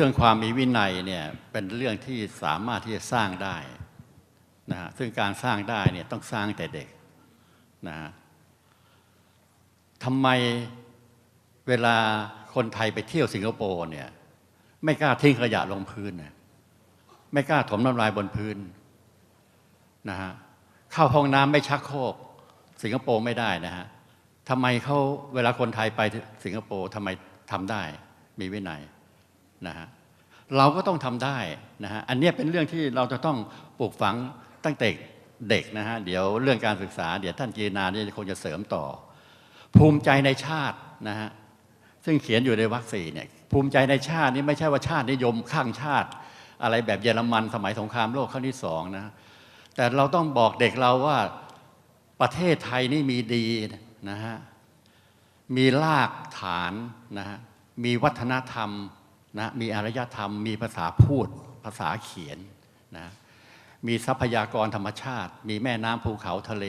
รื่องความมีวินัยเนี่ยเป็นเรื่องที่สามารถที่จะสร้างได้นะฮะซึ่งการสร้างได้เนี่ยต้องสร้างแต่เด็กนะฮะทำไมเวลาคนไทยไปเที่ยวสิงคโปร์เนี่ยไม่กล้าทิ้งขยะลงพื้นนะไม่กล้าถมน้ำลายบนพื้นนะฮะเข้าห้องน้ำไม่ชักโครกสิงคโปร์ไม่ได้นะฮะทำไมเขาเวลาคนไทยไปสิงคโปร์ทำไมทำได้มีวินัย นะฮะเราก็ต้องทำได้นะฮะอันนี้เป็นเรื่องที่เราจะต้องปลูกฝังตั้งแต่เด็กนะฮะเดี๋ยวเรื่องการศึกษาเดี๋ยวท่านกีนาเนี่ยคงจะเสริมต่อ ภูมิใจในชาตินะฮะซึ่งเขียนอยู่ในวรรคสี่เนี่ยภูมิใจในชาตินี่ไม่ใช่ว่าชาตินิยมข้างชาติ อะไรแบบเยอรมันสมัยสงครามโลกครั้งที่สองนะแต่เราต้องบอกเด็กเราว่าประเทศไทยนี่มีดีนะฮะมีรากฐานนะฮะมีวัฒนธรรม นะมีอารยธรรม มีภาษาพูด ภาษาเขียนนะมีทรัพยากรธรรมชาติ มีแม่น้ำภูเขาทะเล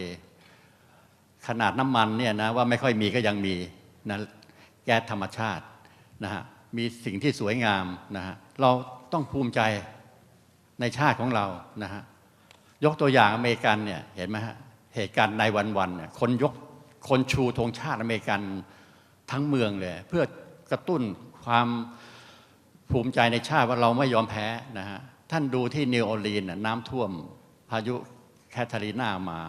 ขนาดน้ำมันเนี่ยนะว่าไม่ค่อยมีก็ยังมีนะแก๊สธรรมชาตินะฮะมีสิ่งที่สวยงามนะฮะเราต้องภูมิใจในชาติของเรานะฮะยกตัวอย่างอเมริกันเนี่ยเห็นไหมฮะเหตุการณ์ในวันๆเนี่ยคนยกคนชูธงชาติอเมริกันทั้งเมืองเลย เพื่อกระตุ้นความ ภูมิใจในชาติว่าเราไม่ยอมแพ้นะฮะท่านดูที่นิวออร์ลีน์น้ำท่วมพายุแคทารีนามา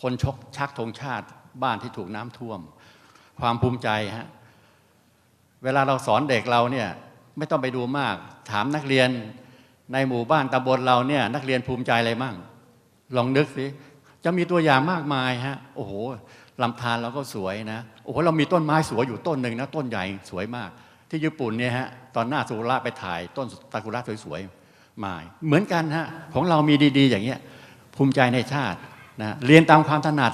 คนชกชักธงชาติบ้านที่ถูกน้ำท่วม ความภูมิใจฮะเวลาเราสอนเด็กเราเนี่ยไม่ต้องไปดูมาก ถามนักเรียนในหมู่บ้านตำบลเราเนี่ยนักเรียนภูมิใจอะไรมั่งลองนึกสิจะมีตัวอย่างมากมายฮะโอ้โหลำธารเราก็สวยนะโอ้โหเรามีต้นไม้สวยอยู่ต้นหนึ่งนะต้นใหญ่สวยมาก ที่ญี่ปุ่นเนี่ยฮะตอนหน้าสุระไปถ่ายต้นตากุระสวยๆมาเหมือนกันฮะของเรามีดีๆ อย่างเงี้ยภูมิใจในชาตินะเรียนตามความถนัด